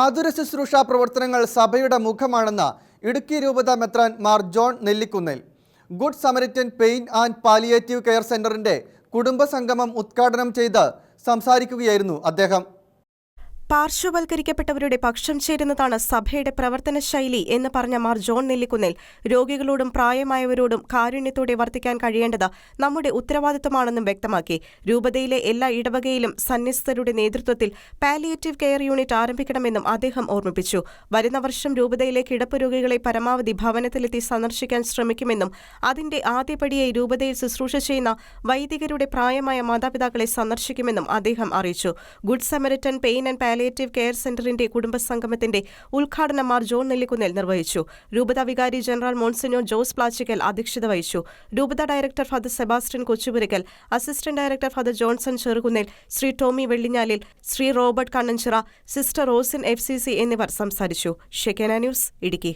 ആതുര ശുശ്രൂഷ പ്രവർത്തനങ്ങൾ സഭയുടെ മുഖമാണെന്ന് ഇടുക്കി രൂപത മെത്രാൻ Mar John Nellikunnel. Good samaritan pain and palliative care സെന്ററിന്റെ കുടുംബസംഗമം ഉദ്ഘാടനം ചെയ്ത് സംസാരിക്കുകയായിരുന്നു അദ്ദേഹം. പാർശ്വവൽക്കരിക്കപ്പെട്ടവരുടെ പക്ഷം ചേരുന്നതാണ് സഭയുടെ പ്രവർത്തന ശൈലി എന്ന് പറഞ്ഞ മാർ ജോൺ നെല്ലിക്കുന്നിൽ. രോഗികളോടും പ്രായമായവരോടും കാരുണ്യത്തോടെ വർത്തിക്കാൻ കഴിയേണ്ടത് നമ്മുടെ ഉത്തരവാദിത്തമാണെന്നും വ്യക്തമാക്കി. രൂപതയിലെ എല്ലാ ഇടവകയിലും സന്യസ്തരുടെ നേതൃത്വത്തിൽ പാലിയേറ്റീവ് കെയർ യൂണിറ്റ് ആരംഭിക്കണമെന്നും അദ്ദേഹം ഓർമ്മിപ്പിച്ചു. വരുന്ന വർഷം രൂപതയിലെ കിടപ്പ് രോഗികളെ പരമാവധി ഭവനത്തിലെത്തി സന്ദർശിക്കാൻ ശ്രമിക്കുമെന്നും അതിന്റെ ആദ്യപടിയായി രൂപതയിൽ ശുശ്രൂഷ ചെയ്യുന്ന വൈദികരുടെ പ്രായമായ മാതാപിതാക്കളെ സന്ദർശിക്കുമെന്നും അദ്ദേഹം അറിയിച്ചു. Good samaritan pain and palliative care സെന്ററിന്റെ കുടുംബസംഗമത്തിന്റെ ഉദ്ഘാടനം മാർ ജോൺ നെല്ലിക്കുന്നിൽ നിർവഹിച്ചു. രൂപത വികാരി ജനറൽ മോൺസിനോ ജോസ് പ്ലാച്ചിക്കൽ അധ്യക്ഷത വഹിച്ചു. രൂപത director father Sebastian Kochupurakkal assistant director father Johnson Cherukunnil Shri Tomy Vellinjalil Shri Robert Kannanchira sister Rosin F C C എന്നിവർ സംസാരിച്ചു. ഷെക്കേന ന്യൂസ് ഇടുക്കി.